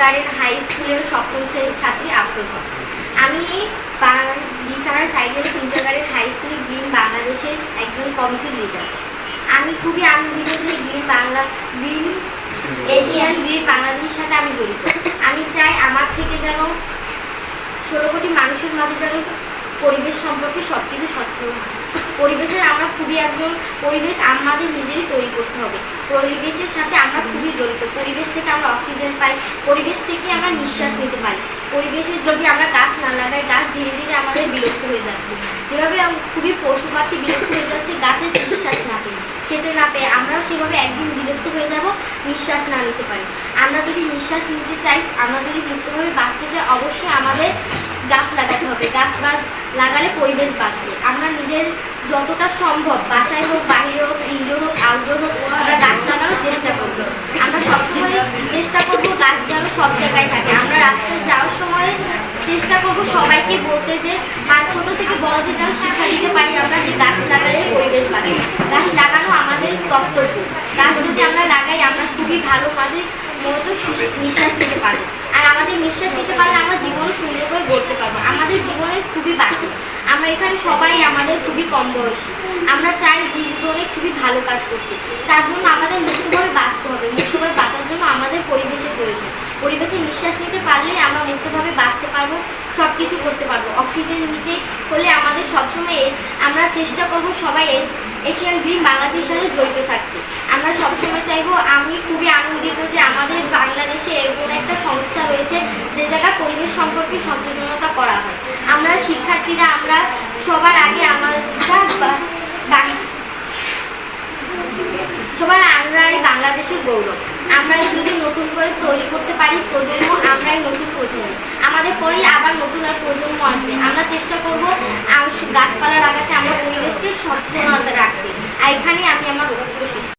Garden high স্কুলের সপ্তম শ্রেণির ছাত্রী আফরোজা আমি জিসানার সাইডের কিন্ডার গার্ডেন হাই স্কুলে গ্রিন বাংলাদেশের একজন কমিটি লিডার আমি খুবই আনন্দিত যে green Bangla green Asian green বাংলাদেশের সাথে আমি জড়িত। আমি চাই আমার থেকে যেন ষোলো কোটি মানুষের মধ্যে যেন পরিবেশ সম্পর্কে সব কিছু সচেতন আসে পরিবেশের আমরা খুবই একজন, পরিবেশ আমাদের নিজেরই তৈরি করতে হবে। পরিবেশের সাথে আমরা খুবই জড়িত। পরিবেশ থেকে আমরা অক্সিজেন পাই, পরিবেশ থেকে আমরা নিঃশ্বাস নিতে পারি। পরিবেশের যদি আমরা গাছ না লাগাই, গাছ ধীরে ধীরে আমাদের বিলুপ্ত হয়ে যাচ্ছে। যেভাবে খুবই পশু পাখি বিলুপ্ত হয়ে যাচ্ছে গাছের নিঃশ্বাস না পেয়ে, খেতে না পেয়ে, আমরাও সেভাবে একদিন বিলুপ্ত হয়ে যাব, নিঃশ্বাস না নিতে পারি। আমরা যদি নিঃশ্বাস নিতে চাই, আমরা যদি মুক্তভাবে বাঁচতে চাই, অবশ্যই আমাদের গাছ লাগাতে হবে। গাছ বা লাগালে পরিবেশ বাঁচবে। আমরা নিজের যতটা সম্ভব বাসায় হোক, বাহিরে হোক ইনডোর হোক আউটডোর হোক, আমরা গাছ লাগানোর চেষ্টা করব। আমরা সবসময় চেষ্টা করব গাছ যেন সব জায়গায় থাকে। আমরা রাস্তায় যাওয়ার সময় চেষ্টা করব সবাইকে বলতে যে মা- ছোট থেকে বড়দের যেন শিক্ষা দিতে পারি আমরা যে গাছ লাগালে পরিবেশ বাঁচে গাছ লাগানো আমাদের কর্তব্য। গাছ যদি আমরা লাগাই, আমরা খুবই ভালো মাঝে মূলত নিঃশ্বাস নিতে পারব। আর আমাদের নিঃশ্বাস নিতে পারলে আমরা জীবন সুন্দর করে গড়তে পারব আমাদের জীবনে খুবই বাকি আমরা এখানে সবাই আমাদের খুবই কম বয়সী। আমরা চাই জীবনে খুবই ভালো কাজ করতে। তার জন্য আমাদের মুক্তভাবে বাঁচতে হবে। মুক্তভাবে বাঁচার জন্য আমাদের পরিবেশের প্রয়োজন। পরিবেশে নিঃশ্বাস নিতে পারলেই আমরা মুক্তভাবে বাঁচতে পারব সব কিছু করতে পারব। অক্সিজেন নিতে হলে আমাদের সবসময় আমরা চেষ্টা করব সবাই এশিয়ান গ্রিন বাংলাদেশের সাথে জড়িত থাকতে। আমরা সবসময় চাইব, আমি খুবই আনন্দিত যে আমাদের বাংলাদেশে এমন একটা সংস্থা রয়েছে, যে জায়গায় পরিবেশ সম্পর্কে সচেতনতা করা হয়। আমরা শিক্ষার্থীরা, আমরা সবার আগে আমরা সবার আমরাই বাংলাদেশের গৌরব। আমরা যদি নতুন করে তৈরি করতে পারি প্রজন্ম, আমরাই নতুন প্রজন্ম। আমাদের পরেই আবার নতুন আর প্রজন্ম আসবে। আমরা চেষ্টা করব গাছপালা লাগাতে আমরা